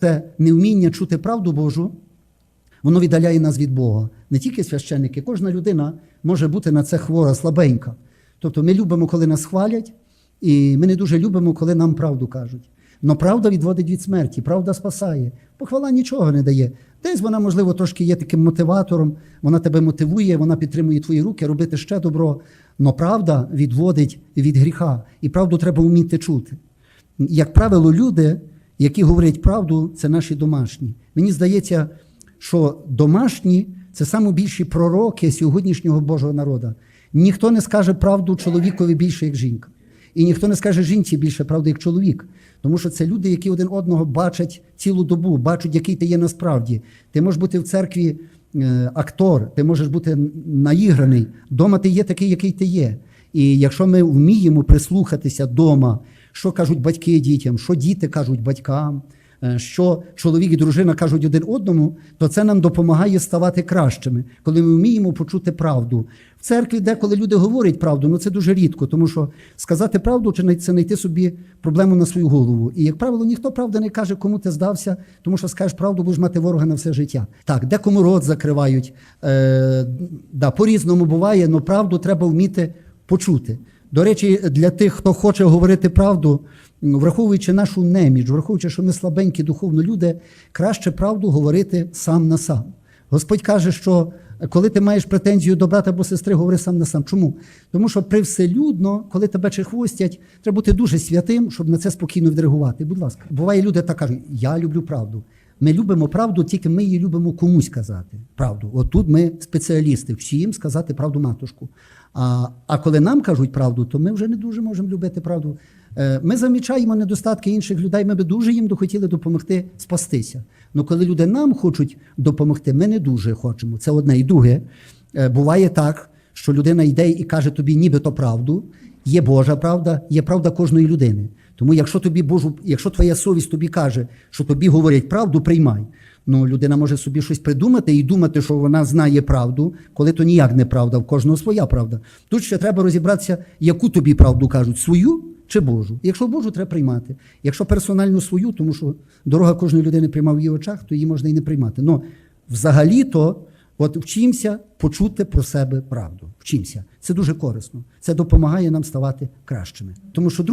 Це невміння чути правду Божу, воно віддаляє нас від Бога. Не тільки священники, кожна людина може бути на це хвора, слабенька. Тобто ми любимо, коли нас хвалять, і ми не дуже любимо, коли нам правду кажуть. Но правда відводить від смерті, правда спасає. Похвала нічого не дає. Десь вона, можливо, трошки є таким мотиватором, вона тебе мотивує, вона підтримує твої руки, робити ще добро. Но правда відводить від гріха, і правду треба вміти чути. Як правило, люди, які говорять правду, це наші домашні. Мені здається, що домашні це найбільші пророки сьогоднішнього Божого народу. Ніхто не скаже правду чоловікові більше, як жінка. І ніхто не скаже жінці більше правди, як чоловік. Тому що це люди, які один одного бачать цілу добу, бачать, який ти є насправді. Ти можеш бути в церкві е, актор, ти можеш бути наіграний. Дома ти є такий, який ти є. І якщо ми вміємо прислухатися дома, що кажуть батьки дітям, що діти кажуть батькам, е, що чоловік і дружина кажуть один одному, то це нам допомагає ставати кращими, коли ми вміємо почути правду. В церкві, деколи люди говорять правду, ну це дуже рідко, тому що сказати правду чи це знайти собі проблему на свою голову. І, як правило, ніхто правди не каже, кому ти здався, тому що скажеш правду, будеш мати ворога на все життя. Так, декому рот закривають. Е, да, по-різному буває, але правду треба вміти почути. До речі, для тих, хто хоче говорити правду, враховуючи нашу неміч, враховуючи, що ми слабенькі духовно люди, краще правду говорити сам на сам. Господь каже, що коли ти маєш претензію до брата або сестри, говори сам на сам. Чому? Тому що привселюдно, коли тебе чехвостять, треба бути дуже святим, щоб на це спокійно відреагувати. Будь ласка, буває, люди так кажуть: я люблю правду. Ми любимо правду, тільки ми її любимо комусь казати. Правду. От тут ми спеціалісти, всім сказати правду матушку. А, а коли нам кажуть правду, то ми вже не дуже можемо любити правду. Е, Ми замічаємо недостатки інших людей, ми би дуже їм хотіли допомогти спастися. Ну коли люди нам хочуть допомогти, ми не дуже хочемо. Це одне і друге. Е, Буває так, що людина йде і каже тобі нібито правду. Є Божа правда, є правда кожної людини. Тому якщо тобі Божу, якщо твоя совість тобі каже, що тобі говорять правду, приймай. Ну, людина може собі щось придумати і думати, що вона знає правду, коли то ніяк не правда, в кожного своя правда. Тут ще треба розібратися, яку тобі правду кажуть, свою чи Божу. Якщо Божу, треба приймати. Якщо персонально свою, тому що дорога кожної людини прийма в її очах, то її можна і не приймати. Ну, взагалі-то, от вчимося почути про себе правду. Вчимося. Це дуже корисно. Це допомагає нам ставати кращими. Тому що